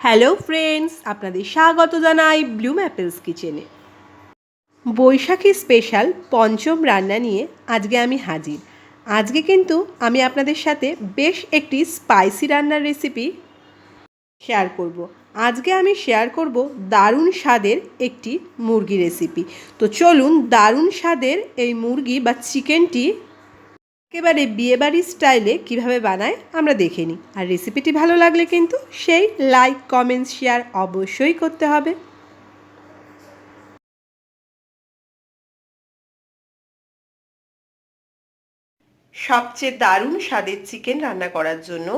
Hello friends, আপনাদের স্বাগত জানাই ব্লুম অ্যাপেলস কিচেনে। বৈশাখী স্পেশাল পঞ্চম রান্না নিয়ে আজকে আমি হাজির। আজকে কিন্তু আমি আপনাদের সাথে বেশ একটি স্পাইসি রান্নার রেসিপি শেয়ার করব। আজকে আমি শেয়ার করব দারুণ স্বাদের একটি মুরগি রেসিপি তো চলুন দারুণ স্বাদের এই মুরগি বা চিকেনটি একেবারে বিয়েবাড়ির স্টাইলে কীভাবে বানায় আমরা দেখে নিই। আর রেসিপিটি ভালো লাগলে কিন্তু সেই লাইক কমেন্ট শেয়ার অবশ্যই করতে হবে। সবচেয়ে দারুণ স্বাদের চিকেন রান্না করার জন্য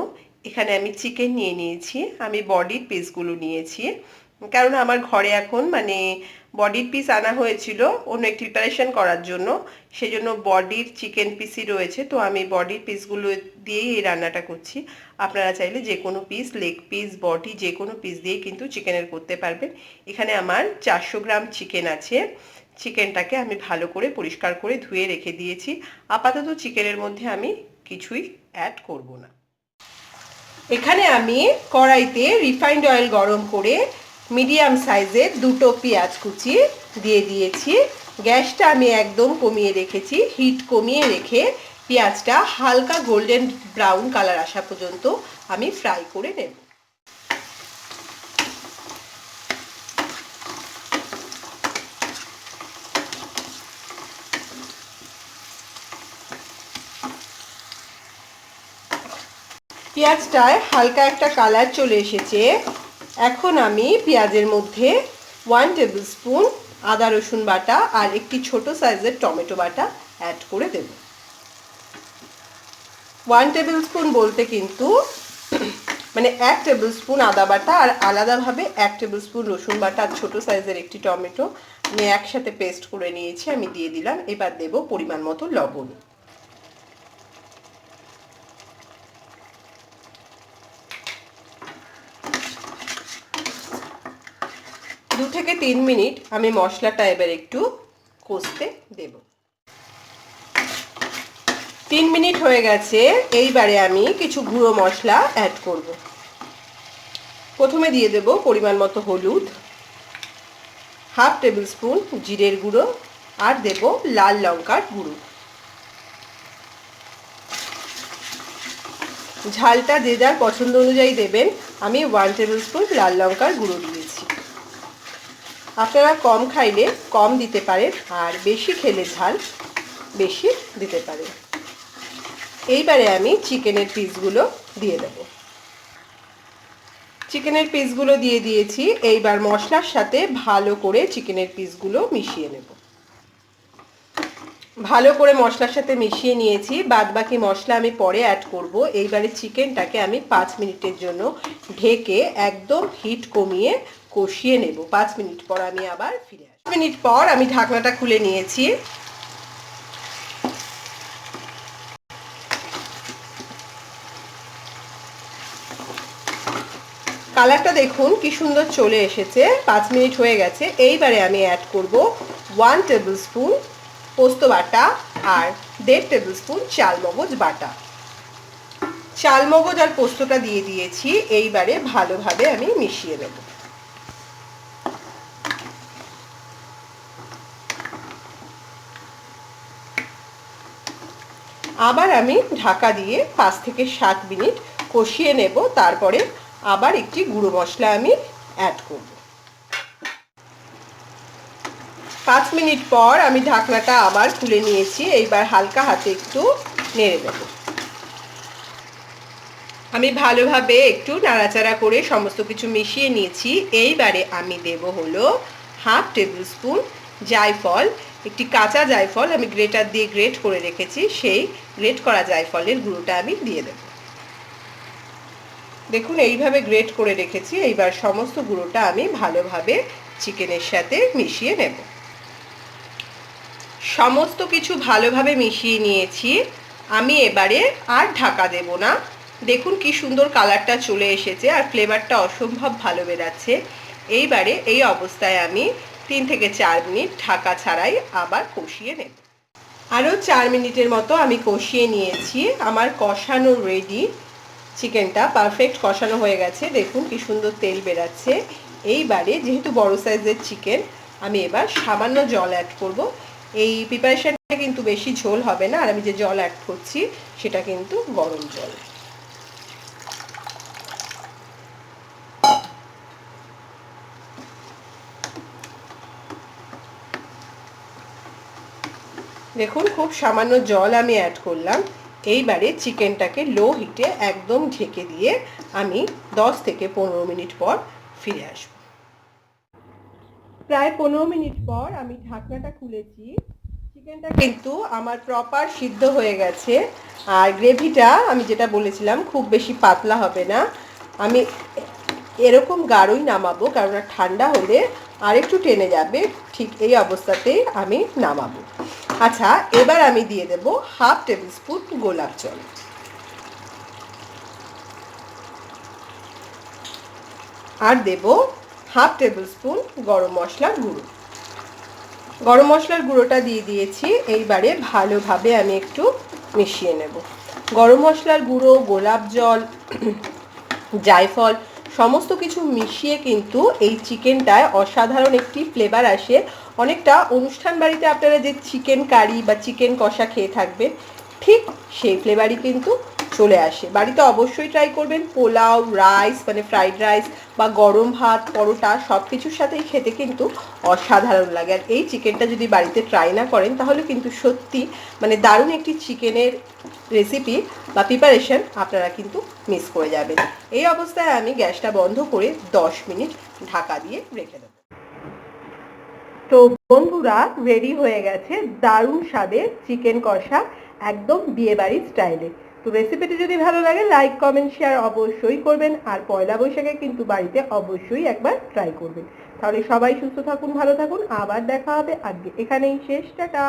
এখানে আমি চিকেন নিয়ে নিয়েছি। আমি বডির পিসগুলো নিয়েছি। কারণ আমার ঘরে এখন মানে বডির পিস আনা হয়েছিল অন্য একটি প্রিপারেশন করার জন্য। সেজন্য বডির চিকেন পিসই রয়েছে। তো আমি বডির পিসগুলো দিয়েই এই রান্নাটা করছি। আপনারা চাইলে যে কোনো পিস লেগ পিস বডি যে কোনো পিস দিয়ে কিন্তু চিকেনের করতে পারবেন। এখানে আমার চারশো গ্রাম চিকেন আছে। চিকেনটাকে আমি ভালো করে পরিষ্কার করে ধুয়ে রেখে দিয়েছি। আপাতত চিকেনের মধ্যে আমি কিছুই অ্যাড করব না। এখানে আমি কড়াইতে রিফাইন্ড অয়েল গরম করে মিডিয়াম সাইজের দুটো পেঁয়াজ কুচি দিয়ে দিয়েছি। গ্যাসটা আমি একদম কমিয়ে রেখেছি, হিট কমিয়ে রেখে পেঁয়াজটা হালকা গোল্ডেন ব্রাউন কালার আসা পর্যন্ত আমি ফ্রাই করে নেব। পেঁয়াজটায় হালকা একটা কালার চলে এসেছে। এখন আমি পেঁয়াজের মধ্যে ওয়ান টেবিল স্পুন আদা রসুন বাটা আর একটি ছোট সাইজের টমেটো বাটা অ্যাড করে দেব। ওয়ান টেবিল স্পুন বলতে কিন্তু মানে এক টেবিল স্পুন আদা বাটা আর আলাদাভাবে এক টেবিল স্পুন রসুন বাটা আর ছোটো সাইজের একটি টমেটো আমি একসাথে পেস্ট করে নিয়েছি, আমি দিয়ে দিলাম, এবার দেব পরিমাণ মতো লবণ। দু থেকে তিন মিনিট আমি মশলাটা এবার একটু কষতে দেব। তিন মিনিট হয়ে গেছে, এইবারে আমি কিছু গুঁড়ো মশলা অ্যাড করব। প্রথমে দিয়ে দেব পরিমাণ মতো হলুদ, হাফ টেবিল স্পুন জিরের গুঁড়ো আর দেব লাল লঙ্কার গুঁড়ো। ঝালটা যে যার পছন্দ অনুযায়ী দেবেন, আমি ওয়ান টেবিল স্পুন লাল লঙ্কার গুঁড়ো দিয়েছি আপনারা কম খাইলে কম দিতে পারেন আর বেশি খেলে ঝাল বেশি দিতে পারেন। এইবারে আমি চিকেনের পিসগুলো দিয়ে দেব। চিকেনের পিসগুলো দিয়ে দিয়েছি, এইবার মশলার সাথে ভালো করে চিকেনের পিসগুলো মিশিয়ে নেব। ভালো করে মশলার সাথে মিশিয়ে নিয়েছি বাদ বাকি মশলা আমি পরে অ্যাড করব। এইবারে চিকেনটাকে আমি পাঁচ মিনিটের জন্য ঢেকে একদম হিট কমিয়ে কষিয়ে নেব। পাঁচ মিনিট পর আমি আবার ফিরে আসব। মিনিট পর আমি ঢাকনাটা খুলে নিয়েছি। কালারটা দেখুন, কি সুন্দর চলে এসেছে। পাঁচ মিনিট হয়ে গেছে। এইবারে আমি অ্যাড করব ওয়ান টেবিল স্পুন পোস্ত বাটা আর দেড় টেবিল স্পুন চাল মগজ বাটা। চাল মগজ আর পোস্তটা দিয়ে দিয়েছি। এইবারে ভালোভাবে আমি মিশিয়ে দেব আবার আমি ঢাকা দিয়ে পাঁচ থেকে সাত মিনিট কষিয়ে নেব, তারপরে আবার একটি গুঁড়ো মশলা আমি অ্যাড করব। পাঁচ মিনিট পর আমি ঢাকনাটা আবার খুলে নিয়েছি, এইবার হালকা হাতে একটু নেড়ে দেব আমি ভালোভাবে একটু নাড়াচাড়া করে সমস্ত কিছু মিশিয়ে নিয়েছি, এইবারে আমি দেব হলো হাফ টেবিল স্পুন জায়ফল, একটি কাঁচা জায়ফল আমি গ্রেটার দিয়ে গ্রেট করে রেখেছি, সেই গ্রেট করা জায়ফলের গুঁড়োটা আমি দিয়ে দেব। দেখুন, এইভাবে গ্রেট করে রেখেছি, এইবার সমস্ত গুঁড়োটা আমি ভালোভাবে চিকেনের সাথে মিশিয়ে নেব। সমস্ত কিছু ভালোভাবে মিশিয়ে নিয়েছি, আমি এবারে আর ঢাকা দেব না। দেখুন, কি সুন্দর কালারটা চলে এসেছে, আর ফ্লেভারটা অসম্ভব ভালো বেরাচ্ছে এইবারে এই অবস্থায় আমি তিন থেকে চার মিনিট ঢাকা ছাড়াই আবার কষিয়ে নেব। আরও চার মিনিটের মতো আমি কষিয়ে নিয়েছি। আমার কষানো রেডি চিকেনটা পারফেক্ট কষানো হয়ে গেছে। দেখুন কি সুন্দর তেল বেরাচ্ছে। এইবারে যেহেতু বড় সাইজের চিকেন, আমি এবার সামান্য জল অ্যাড করব। এই প্রিপারেশনটা কিন্তু বেশি ঝোল হবে না। আর আমি যে জল অ্যাড করছি, সেটা কিন্তু গরম জল। দেখুন, খুব সামান্য জল আমি অ্যাড করলাম। এইবারে চিকেনটাকে লো হিটে একদম ঢেকে দিয়ে আমি 10 থেকে পনেরো মিনিট পর ফিরে আসব। প্রায় পনেরো মিনিট পর আমি ঢাকনাটা খুলেছি। চিকেনটা কিন্তু আমার প্রপার সিদ্ধ হয়ে গেছে। আর গ্রেভিটা আমি যেটা বলেছিলাম, খুব বেশি পাতলা হবে না। আমি এরকম গাঢ়ই নামাবো কারণ ঠান্ডা হলে আরেকটু টেনে যাবে। ঠিক এই অবস্থাতেই আমি নামাবো। আচ্ছা এবার আমি দিয়ে দেব হাফ টেবিল স্পুন গোলাপ জল। আর দেব হাফ টেবিল স্পুন গরম মশলার গুঁড়ো। গরম মশলার গুঁড়োটা দিয়ে দিয়েছি, এইবারে ভালোভাবে আমি একটু মিশিয়ে নেব। গরম মশলার গুঁড়ো, গোলাপ জল, জায়ফল সমস্ত কিছু মিশিয়ে কিন্তু এই চিকেনটায় অসাধারণ একটি ফ্লেভার আসে। অনেকটা অনুষ্ঠান বাড়িতে আপনারা যে চিকেন কারি বা চিকেন কষা খেয়ে থাকবেন, ঠিক সেই ফ্লেভারই কিন্তু চলে আসে। বাড়িতে অবশ্যই ট্রাই করবেন পোলাও রাইস মানে ফ্রাইড রাইস বা গরম ভাত, পরোটা সব কিছুর সাথেই খেতে কিন্তু অসাধারণ লাগে। আর এই চিকেনটা যদি বাড়িতে ট্রাই না করেন, তাহলে কিন্তু সত্যি মানে দারুণ একটি চিকেনের রেসিপি বা প্রিপারেশন আপনারা কিন্তু মিস করে যাবেন। এই অবস্থায় আমি গ্যাসটা বন্ধ করে 10 মিনিট ঢাকা দিয়ে রেখে দেবো। তো বন্ধুরা রেডি হয়ে গেছে দারুণ স্বাদের চিকেন কষা একদম বিয়েবাড়ির স্টাইলে তো রেসিপিটি যদি ভালো লাগে লাইক কমেন্ট শেয়ার অবশ্যই করবেন। আর পয়লা বৈশাখে কিন্তু বাড়িতে অবশ্যই একবার ট্রাই করবেন। তাহলে সবাই সুস্থ থাকুন, ভালো থাকুন। আবার দেখা হবে। আজকে এখানেই শেষ। টাটা!